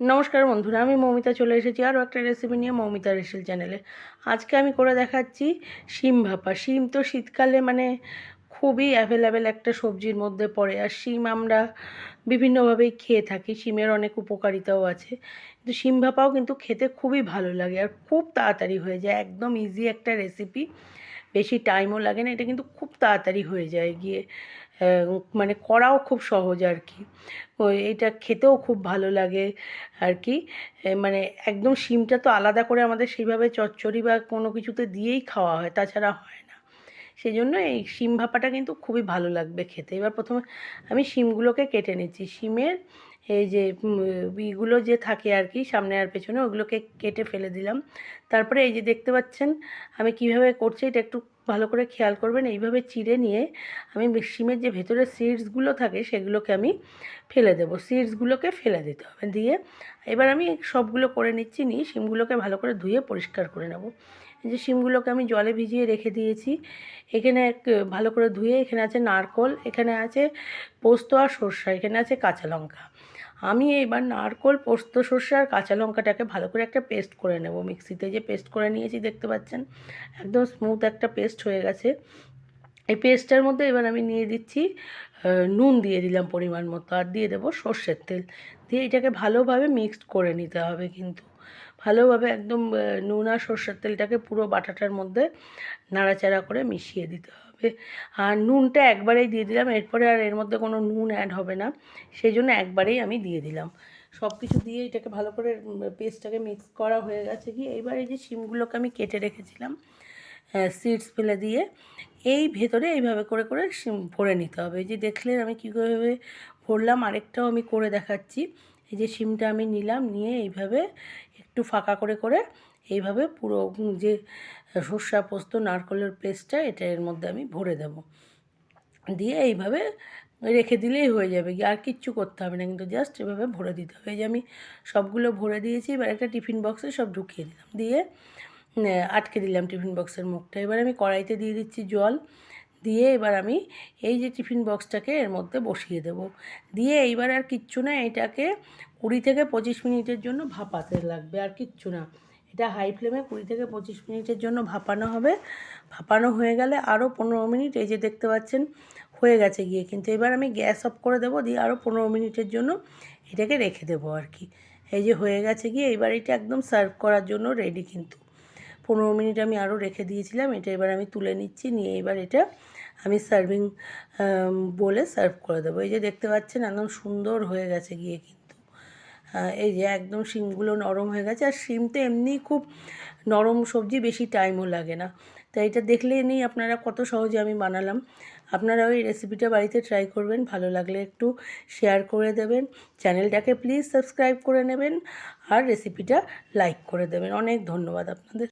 নমস্কার বন্ধুরা, আমি মৌমিতা চলে এসেছি আরও একটা রেসিপি নিয়ে মৌমিতা রেসিল চ্যানেলে। আজকে আমি করে দেখাচ্ছি শিম ভাপা। শিম তো শীতকালে মানে খুবই অ্যাভেলেবেল একটা সবজির মধ্যে পড়ে। আর শিম আমরা বিভিন্নভাবেই খেয়ে থাকি, শিমের অনেক উপকারিতাও আছে। কিন্তু শিম ভাপাও কিন্তু খেতে খুবই ভালো লাগে আর খুব তাড়াতাড়ি হয়ে যায়, একদম ইজি একটা রেসিপি বেশি টাইমও লাগে না, এটা কিন্তু খুব তাড়াতাড়ি হয়ে যায় গিয়ে। মানে করাও খুব সহজ আর কি। এটা খেতেও খুব ভালো লাগে আর কি। মানে একদম শিমটা তো আলাদা করে আমাদের সেইভাবে চচ্চড়ি বা কোনো কিছুতে দিয়েই খাওয়া হয়, তাছাড়া হয় না। সেই জন্য এই শিম ভাপাটা কিন্তু খুবই ভালো লাগবে খেতে। এবার প্রথমে আমি শিমগুলোকে কেটে নিচ্ছি। শিমের এই যে ইগুলো যে থাকে আর কি সামনে আর পেছনে, ওগুলোকে কেটে ফেলে দিলাম। তারপরে এই যে দেখতে পাচ্ছেন, আমি কীভাবে করছি এটা একটু ভালো করে খেয়াল করবেন। এইভাবে চিড়ে নিয়ে আমি শিমের যে ভেতরে সিডসগুলো থাকে সেগুলোকে আমি ফেলে দেবো। সিডসগুলোকে ফেলে দিতে হবে দিয়ে এবার আমি সবগুলো করে নিচ্ছি, নিয়ে সিমগুলোকে ভালো করে ধুয়ে পরিষ্কার করে নেব। যে সিমগুলোকে আমি জলে ভিজিয়ে রেখে দিয়েছি। এখানে ভালো করে ধুয়ে এখানে আছে নারকল, এখানে আছে পোস্ত আর সর্ষা, এখানে আছে কাঁচা লঙ্কা। আমি এবার নারকোল, পোস্ত, সর্ষে আর কাঁচা লঙ্কাটাকে ভালো করে একটা পেস্ট করে নেব। মিক্সিতে যে পেস্ট করে নিয়েছি, দেখতে পাচ্ছেন? একদম স্মুথ একটা পেস্ট হয়ে গেছে। এই পেস্টটার মধ্যে এবার আমি নিয়ে দিচ্ছি নুন দিয়ে দিলাম পরিমাণ মতো আর দিয়ে দেবো সর্ষের তেল। দিয়ে এটাকে ভালোভাবে মিক্সড করে নিতে হবে কিন্তু। ভালোভাবে একদম নুন আর সর্ষের তেলটাকে পুরো বাটাটার মধ্যে নাড়াচাড়া করে মিশিয়ে দিতে হবে হবে আর নুনটা একবারেই দিয়ে দিলাম, এরপরে আর এর মধ্যে কোনো নুন অ্যাড হবে না। সেই জন্য একবারেই আমি দিয়ে দিলাম। সব কিছু দিয়ে এটাকে ভালো করে পেস্টটাকে মিক্স করা হয়ে গেছে কি এইবার এই যে শিমগুলোকে আমি কেটে রেখেছিলাম সিডস ফেলে দিয়ে, এই ভেতরে এইভাবে করে করে ভরে নিতে হবে। এই যে দেখলেন আমি কীভাবে ভরলাম, আরেকটাও আমি করে দেখাচ্ছি। এই যে শিমটা আমি নিলাম, নিয়ে এইভাবে একটু ফাঁকা করে করে এইভাবে পুরো যে সর্ষা পোস্ত, নারকলের পেস্টটা, এটা এর মধ্যে আমি ভরে দেব। দিয়ে এইভাবে রেখে দিলেই হয়ে যাবে। আর কিচ্ছু করতে হবে না, কিন্তু জাস্ট এভাবে ভরে দিতে হবে। এই যে আমি সবগুলো ভরে দিয়েছি, এবার একটা টিফিন বক্সে সব ঢুকিয়ে দিলাম। দিয়ে আটকে দিলাম টিফিন বক্সের মুখটা। এবার আমি কড়াইতে দিয়ে দিচ্ছি জল। দিয়ে এবার আমি এই যে টিফিন বক্সটাকে এর মধ্যে বসিয়ে দেব। দিয়ে এইবার আর কিচ্ছু না, এটাকে কুড়ি থেকে পঁচিশ মিনিটের জন্য ভাপাতে লাগবে, আর কিচ্ছু না। এটা হাই ফ্লেমে কুড়ি থেকে পঁচিশ মিনিটের জন্য ভাপানো হবে। ভাপানো হয়ে গেলে আরও পনেরো মিনিট, এই যে দেখতে পাচ্ছেন, হয়ে গেছে গিয়ে। কিন্তু এবার আমি গ্যাস অফ করে দেবো, দিয়ে আরও পনেরো মিনিটের জন্য এটাকে রেখে দেবো আর কি। এই যে হয়ে গেছে গিয়ে, এবার এটা একদম সার্ভ করার জন্য রেডি কিন্তু। পনেরো মিনিট আমি আরও রেখে দিয়েছিলাম, এটা এবার আমি তুলে নিচ্ছি, নিয়ে এবার এটা আমি সার্ভিং বলে সার্ভ করে দেবো। এই যে দেখতে পাচ্ছেন, একদম সুন্দর হয়ে গেছে গিয়ে কিন্তু। এই যে একদম শিমগুলো নরম হয়ে গেছে। আর শিম তো এমনি খুব নরম সবজি, বেশি টাইমও লাগে না। তাই এটা দেখলে এনেই আপনারা কত সহজে আমি বানালাম। আপনারা ওই রেসিপিটা বাড়িতে ট্রাই করবেন, ভালো লাগলে একটু শেয়ার করে দেবেন। চ্যানেলটাকে প্লিজ সাবস্ক্রাইব করে নেবেন আর রেসিপিটা লাইক করে দেবেন। অনেক ধন্যবাদ আপনাদের।